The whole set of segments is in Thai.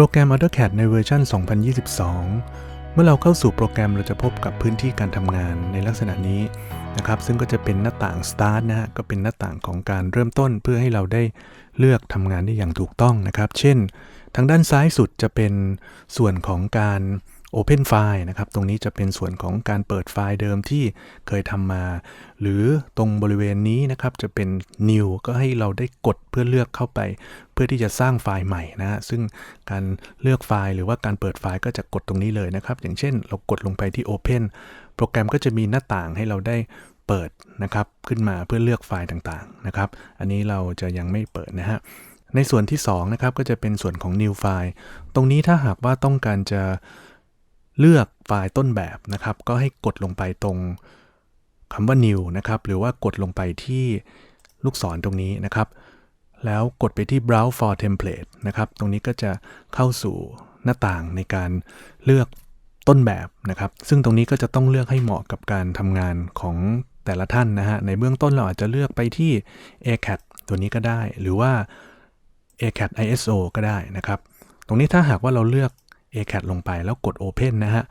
รแกรม AutoCAD ในเวอร์ชัน 2022 เมื่อเราเข้าสู่โปรแกรมเราจะพบกับพื้นที่การทำงานในลักษณะนี้นะครับ ซึ่งก็จะเป็นหน้าต่าง Start นะฮะ ก็เป็นหน้าต่างของการเริ่มต้นเพื่อให้เราได้เลือกทำงานได้อย่างถูกต้องนะครับ เช่น ทางด้านซ้ายสุดจะเป็นส่วนของการ Open File นะครับ ตรงนี้จะเป็นส่วนของการเปิดไฟล์เดิมที่เคยทำมา หรือตรงบริเวณนี้นะครับจะเป็น New ก็ให้เราได้กดเพื่อเลือกเข้าไป เพื่อที่จะสร้างไฟล์ใหม่นะฮะซึ่งการเลือกไฟล์หรือว่าการเปิดไฟล์ก็จะกดตรงนี้เลยนะครับ อย่างเช่น เรากดลงไปที่ Open โปรแกรมก็จะมีหน้าต่างให้เราได้เปิดนะครับ ขึ้นมาเพื่อเลือกไฟล์ต่างๆนะครับ อันนี้เราจะยังไม่เปิดนะฮะในส่วนที่2นะครับก็จะเป็นส่วนของ new file ตรงนี้ถ้าหากว่าต้องการจะ เลือกไฟล์ต้นแบบนะครับ ก็ให้กดลงไปตรงคำว่า new นะครับ หรือว่ากดลงไปที่ลูกศรตรงนี้นะครับ แล้วกดไปที่ browse for template นะครับ ตรงนี้ก็จะเข้าสู่หน้าต่างในการเลือกต้นแบบนะครับ ซึ่งตรงนี้ก็จะต้องเลือกให้เหมาะกับการทำงานของแต่ละท่านนะฮะ ในเบื้องต้นเราอาจจะเลือกไปที่ ACAD ตัวนี้ก็ได้ หรือว่า ACAD ISO ก็ได้นะครับ ตรงนี้ถ้าหากว่าเราเลือก ACAD ลงไปแล้วกด Open นะฮะ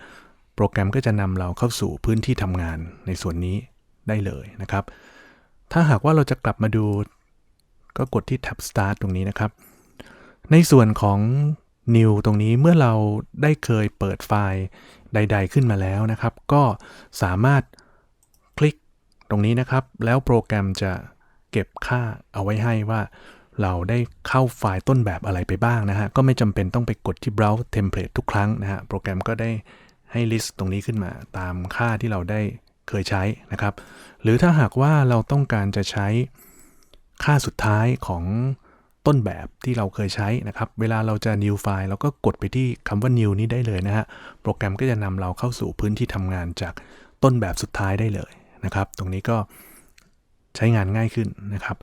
โปรแกรมก็จะนำเราเข้าสู่พื้นที่ทำงานในส่วนนี้ได้เลยนะครับ ถ้าหากว่าเราจะกลับมาดู ก็กดที่ Tab Start ตรงนี้นะครับ ในส่วนของ New ตรงนี้เมื่อเราได้เคยเปิดไฟล์ใด ๆ ขึ้นมาแล้วนะครับ ก็สามารถคลิกตรงนี้นะครับ แล้วโปรแกรมจะเก็บค่าเอาไว้ให้ว่า เราได้เข้าไฟล์ต้นแบบอะไรไปบ้างนะฮะ ก็ไม่จำเป็นต้องไปกดที่ browse template ทุกครั้งนะฮะ โปรแกรมก็ได้ให้ list ตรงนี้ขึ้นมาตามค่าที่เราได้เคยใช้นะครับ หรือถ้าหากว่าเราต้องการจะใช้ค่าสุดท้ายของต้นแบบที่เราเคยใช้นะครับ เวลาเราจะ new file เราก็กดไปที่คำว่า new นี้ได้เลยนะฮะ โปรแกรมก็จะนำเราเข้าสู่พื้นที่ทำงานจากต้นแบบสุดท้ายได้เลยนะครับ ตรงนี้ก็ใช้งานง่ายขึ้นนะครับ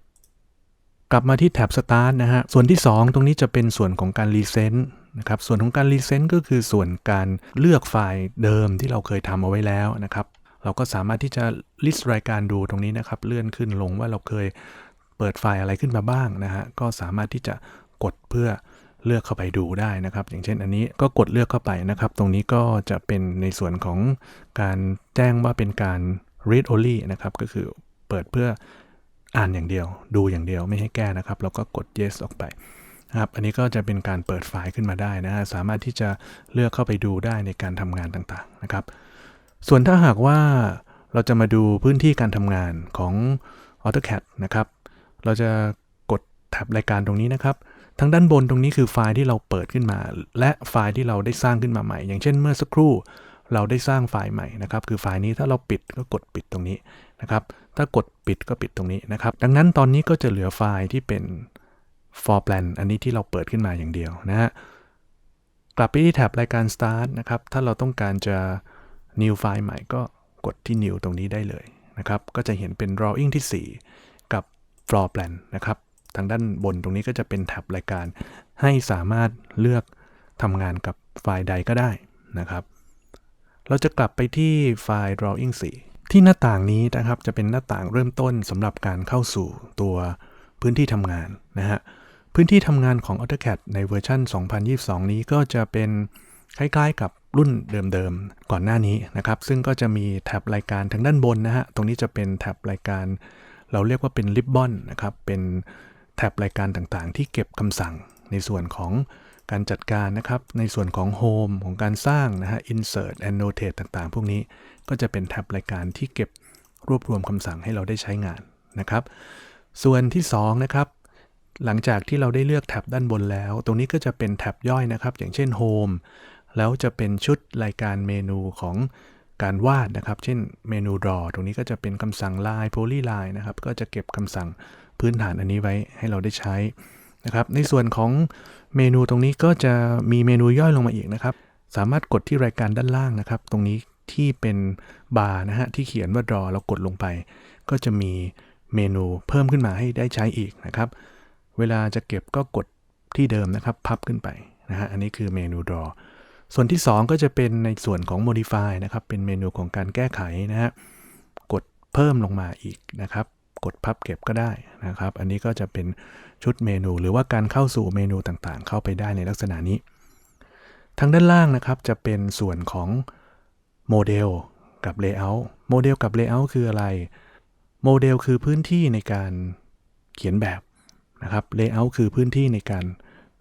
กลับมาที่แท็บ Start นะฮะ ส่วนที่ 2 ตรงนี้จะเป็นส่วนของการ Recent นะครับ ส่วนของการ Recent ก็คือส่วนการเลือกไฟล์เดิมที่เราเคยทำเอาไว้แล้วนะครับ เราก็สามารถที่จะ list รายการดูตรงนี้นะครับ เลื่อนขึ้นลงว่าเราเคยเปิดไฟล์อะไรขึ้นมาบ้างนะฮะ ก็สามารถที่จะกดเพื่อเลือกเข้าไปดูได้นะครับ อย่างเช่นอันนี้ก็กดเลือกเข้าไปนะครับ ตรงนี้ก็จะเป็นในส่วนของการแจ้งว่าเป็นการ read only นะครับ ก็คือเปิดเพื่อ อ่านอย่างเดียว ดูอย่างเดียวไม่ให้แก้นะครับ เราก็กด yes ออกไปครับอันนี้ก็จะเป็นการเปิดไฟล์ขึ้นมาได้นะฮะสามารถที่จะเลือกเข้าไปดูได้ในการทำงานต่างๆนะครับ ส่วนถ้าหากว่าเราจะมาดูพื้นที่การทำงานของ AutoCAD นะครับ เราจะกดแท็บรายการตรงนี้นะครับ ทางด้านบนตรงนี้คือไฟล์ที่เราเปิดขึ้นมา และไฟล์ที่เราได้สร้างขึ้นมาใหม่ อย่างเช่นเมื่อสักครู่ เราได้สร้างไฟล์ใหม่นะครับ คือไฟล์นี้ถ้าเราปิดก็กดปิดตรงนี้ นะครับ ถ้ากดปิดก็ปิดตรงนี้นะครับ ดังนั้นตอนนี้ก็จะเหลือไฟล์ที่เป็น for plan อันนี้ที่เราเปิดขึ้นมาอย่างเดียวนะฮะ กลับไปที่แท็บรายการ start นะครับ ถ้าเราต้องการจะ new ไฟล์ใหม่ก็กดที่ new ตรงนี้ได้เลยนะครับ ก็จะเห็นเป็น drawing ที่ 4 กับ floor plan นะครับ ทางด้านบนตรงนี้ก็จะเป็นแท็บรายการ ให้สามารถเลือกทำงานกับไฟล์ใดก็ได้นะครับ เราจะกลับไปที่ไฟล์ drawing 4 ที่หน้าต่างนี้นะครับจะเป็นหน้าต่างเริ่มต้นสำหรับการเข้าสู่ตัวพื้นที่ทำงานนะฮะพื้นที่ทำงานของ AutoCAD ในเวอร์ชัน 2022 นี้ก็จะเป็นคล้ายๆกับรุ่นเดิมๆ ก่อนหน้านี้นะครับ ซึ่งก็จะมีแท็บรายการทางด้านบนนะฮะ ตรงนี้จะเป็นแท็บรายการ เราเรียกว่าเป็นริบบอนนะครับ เป็นแท็บรายการต่างๆ ที่เก็บคำสั่งในส่วนของ การจัดการนะครับ ในส่วนของ Home ของการสร้างนะฮะ Insert Annotate ต่างๆ พวกนี้ก็จะเป็นแท็บรายการที่เก็บรวบรวมคำสั่งให้เราได้ใช้งานนะครับ ส่วนที่2นะครับหลังจากที่เราได้เลือกแท็บด้านบนแล้ว ตรงนี้ก็จะเป็นแท็บย่อยนะครับ อย่างเช่น Home แล้วจะเป็นชุดรายการเมนูของการวาดนะครับ เช่นเมนู draw ตรงนี้ก็จะเป็นคำสั่ง line polyline นะครับ ก็จะเก็บคำสั่งพื้นฐานอันนี้ไว้ให้เราได้ใช้ นะครับในส่วนของเมนูตรงนี้ก็จะมีเมนูย่อยลงมาอีกนะครับ สามารถกดที่รายการด้านล่างนะครับ ตรงนี้ที่เป็นบาร์นะฮะที่เขียนว่า draw เรากดลงไป ก็จะมีเมนูเพิ่มขึ้นมาให้ได้ใช้อีกนะครับ เวลาจะเก็บก็กดที่เดิมนะครับพับขึ้นไปนะฮะอันนี้คือเมนู draw ส่วนที่ 2 ก็จะเป็นในส่วนของ modify นะครับ เป็นเมนูของการแก้ไขนะฮะกดเพิ่มลงมาอีกนะครับ กดพับเก็บก็ได้นะครับ อันนี้ก็จะเป็นชุดเมนู หรือว่าการเข้าสู่เมนูต่างๆ เข้าไปได้ในลักษณะนี้ ทางด้านล่างนะครับจะเป็นส่วนของโมเดลกับ Layout โมเดลกับ Layout คืออะไรโมเดลคือพื้นที่ในการเขียนแบบนะครับ Layout คือพื้นที่ในการ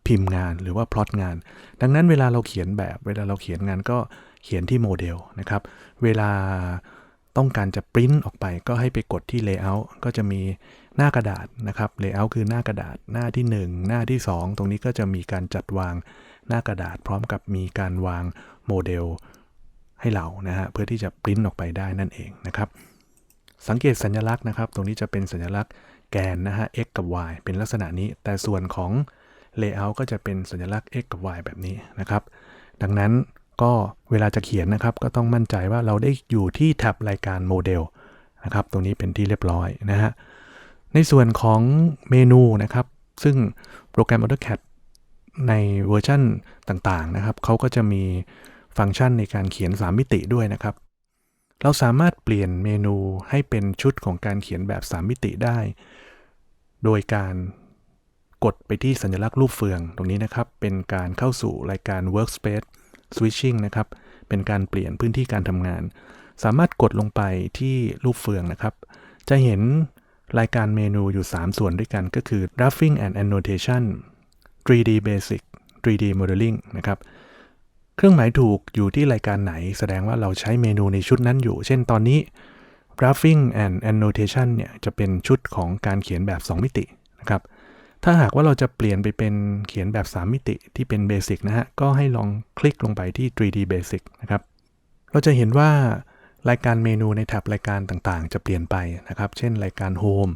พิมพ์งานหรือว่าพลอตงาน ดังนั้นเวลาเราเขียนแบบ เวลาเราเขียนงานก็เขียนที่โมเดลนะครับ เวลา ต้องการจะปริ้นออกไปก็ให้ไปกดที่ Layout ก็จะมีหน้ากระดาษนะครับ Layout คือหน้ากระดาษหน้าที่ 1 หน้าที่ 2 ตรงนี้ก็จะมีการจัดวางหน้ากระดาษพร้อมกับมีการวางโมเดลให้เรานะฮะเพื่อที่จะปริ้นออกไปได้นั่นเองนะครับ สังเกตสัญลักษณ์นะครับ ตรงนี้จะเป็นสัญลักษณ์แกนนะฮะ x กับ y เป็นลักษณะนี้ แต่ส่วนของ layout ก็จะเป็นสัญลักษณ์ x กับ y แบบนี้นะครับ ดังนั้น ก็เวลาจะเขียนนะครับ ก็ต้องมั่นใจว่าเราได้อยู่ที่แท็บรายการโมเดลนะครับ ตรงนี้เป็นที่เรียบร้อยนะฮะในส่วนของเมนูนะครับ ซึ่งโปรแกรม AutoCAD ในเวอร์ชันต่างๆนะครับเขาก็จะมีฟังก์ชันในการเขียน 3 มิติด้วยนะครับ เราสามารถเปลี่ยนเมนูให้เป็นชุดของการเขียนแบบ 3 มิติได้ โดยการกดไปที่สัญลักษณ์รูปเฟืองตรงนี้นะครับ เป็นการเข้าสู่รายการ Workspace Switching นะครับ เป็นการเปลี่ยนพื้นที่การทำงาน สามารถกดลงไปที่รูปเฟืองนะครับ จะเห็นรายการเมนูอยู่ 3 ส่วนด้วยกันก็คือ Drafting and Annotation 3D Basic 3D Modeling นะครับ เครื่องหมายถูกอยู่ที่รายการไหน แสดงว่าเราใช้เมนูในชุดนั้นอยู่ เช่นตอนนี้ Drafting and Annotation เนี่ยจะเป็นชุดของการเขียนแบบ 2 มิตินะครับ ถ้าหากว่าเราจะเปลี่ยนไปเป็นเขียนแบบ 3 มิติที่เป็น Basic นะฮะ ก็ให้ลองคลิกลงไปที่ 3D Basic นะครับ เราจะเห็นว่ารายการเมนูในแท็บรายการต่างๆ จะเปลี่ยนไปนะครับ เช่นรายการ Home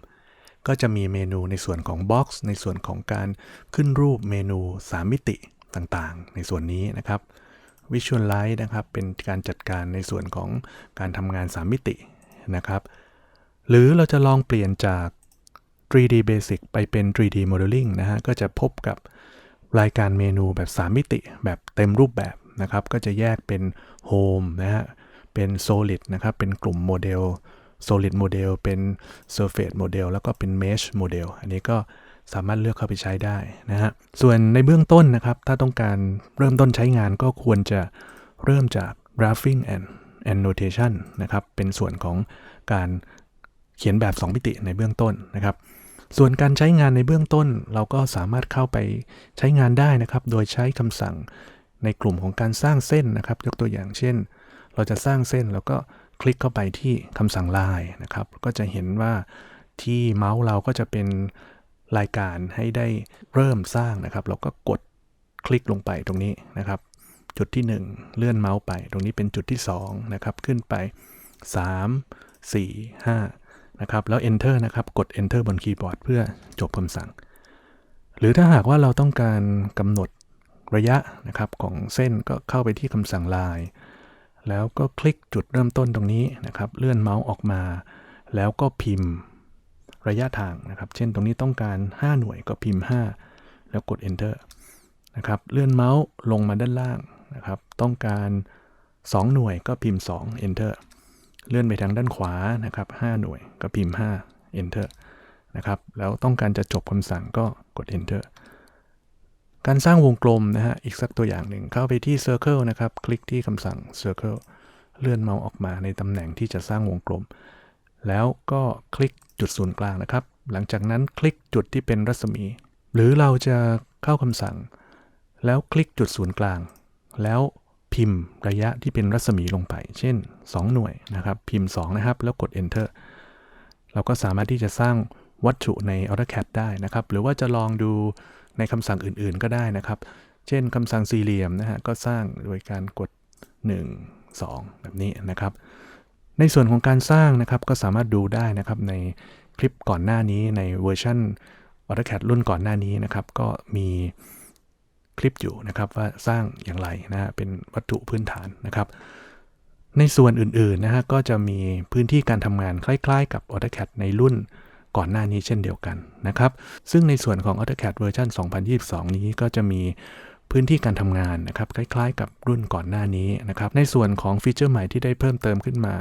ก็จะมีเมนูในส่วนของ Box ในส่วนของการขึ้นรูปเมนู 3 มิติต่างๆ ในส่วนนี้นะครับ Visualize นะครับ เป็นการจัดการในส่วนของการทำงาน 3 มิตินะครับ หรือเราจะลองเปลี่ยนจาก 3D Basic ไปเป็น 3D Modeling นะฮะ ก็จะพบกับรายการเมนูแบบ 3 มิติแบบเต็มรูปแบบนะครับ ก็จะแยกเป็น Home นะฮะ เป็น Solid นะครับ เป็นกลุ่มโมเดล Solid Model เป็น Surface Model แล้วก็เป็น Mesh Model อันนี้ก็สามารถเลือกเข้าไปใช้ได้นะฮะ ส่วนในเบื้องต้นนะครับ ถ้าต้องการเริ่มต้นใช้งานก็ควรจะเริ่มจาก Graphing and Annotation นะครับ เป็นส่วนของการเขียนแบบ 2 มิติในเบื้องต้นนะครับ ส่วนการใช้งานในเบื้องต้นเราก็สามารถเข้าไปใช้งานได้นะครับ โดยใช้คำสั่งในกลุ่มของการสร้างเส้นนะครับ ยกตัวอย่างเช่น เราจะสร้างเส้นแล้วก็คลิกเข้าไปที่คำสั่งลายนะครับ ก็จะเห็นว่าที่เมาส์เราก็จะเป็นรายการให้ได้เริ่มสร้างนะครับ เราก็กดคลิกลงไปตรงนี้นะครับ จุดที่ 1 เลื่อนเมาส์ไป ตรงนี้เป็นจุดที่2นะครับขึ้นไป 3 4 5 นะครับ แล้ว enter นะครับ กด enter บนคีย์บอร์ดเพื่อจบคำสั่ง หรือถ้าหากว่าเราต้องการกำหนดระยะนะครับของเส้นก็เข้าไปที่คำสั่งลาย แล้วก็คลิกจุดเริ่มต้นตรงนี้นะครับ เลื่อนเมาส์ออกมา แล้วก็พิมพ์ระยะทางนะครับ เช่นตรงนี้ต้องการ 5 หน่วยก็พิมพ์ 5 แล้วกด enter นะครับเลื่อนเมาส์ลงมาด้านล่างนะครับ ต้องการ 2 หน่วยก็พิมพ์ 2 enter เลื่อนไปทางด้านขวานะครับ5หน่วยก็พิมพ์ 5 enter นะครับแล้วต้องการจะจบคำสั่งก็กด enter การสร้างวงกลมนะฮะอีกสักตัวอย่างหนึ่งเข้าไปที่ circle นะครับ คลิกที่คำสั่ง circle เลื่อนเมาส์ออกมาในตำแหน่งที่จะสร้างวงกลม แล้วก็คลิกจุดศูนย์กลางนะครับ หลังจากนั้นคลิกจุดที่เป็นรัศมี หรือเราจะเข้าคำสั่ง แล้วคลิกจุดศูนย์กลาง แล้ว พิมพ์ระยะที่เป็นรัศมีลงไป เช่น 2 หน่วยนะครับ พิมพ์ 2 นะครับ แล้วกด enter เราก็สามารถที่จะสร้างวัตถุใน AutoCAD ได้นะครับ หรือว่าจะลองดูในคำสั่งอื่นๆก็ได้นะครับ เช่นคำสั่งสี่เหลี่ยมนะฮะก็สร้างโดยการกด 1 2 แบบนี้นะครับ ในส่วนของการสร้างนะครับก็สามารถดูได้นะครับในคลิปก่อนหน้านี้ในเวอร์ชัน AutoCAD รุ่นก่อนหน้านี้นะครับ ก็มี คลิปอยู่นะครับว่าสร้างอย่างไรนะฮะเป็นวัตถุพื้นฐานนะครับ ในส่วนอื่นๆนะฮะก็จะมีพื้นที่การทำงานคล้ายๆ กับ AutoCAD ในรุ่นก่อนหน้านี้เช่นเดียวกันนะครับ ซึ่งในส่วนของ AutoCAD เวอร์ชัน2022 นี้ก็จะมีพื้นที่การทำงานนะครับคล้ายๆ กับรุ่นก่อนหน้านี้นะครับ ในส่วนของฟีเจอร์ใหม่ที่ได้เพิ่มเติมขึ้นมา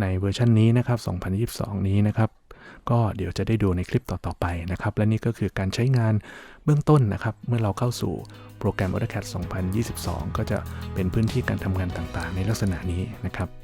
ในเวอร์ชันนี้นะครับ 2022 นี้นะครับ ก็เดี๋ยวจะได้ดูในคลิปต่อ ๆ ไปนะครับ และนี่ก็คือการใช้งานเบื้องต้นนะครับ เมื่อเราเข้าสู่โปรแกรม AutoCAD 2022 ก็จะเป็นพื้นที่การทำงานต่างๆ ในลักษณะนี้นะครับ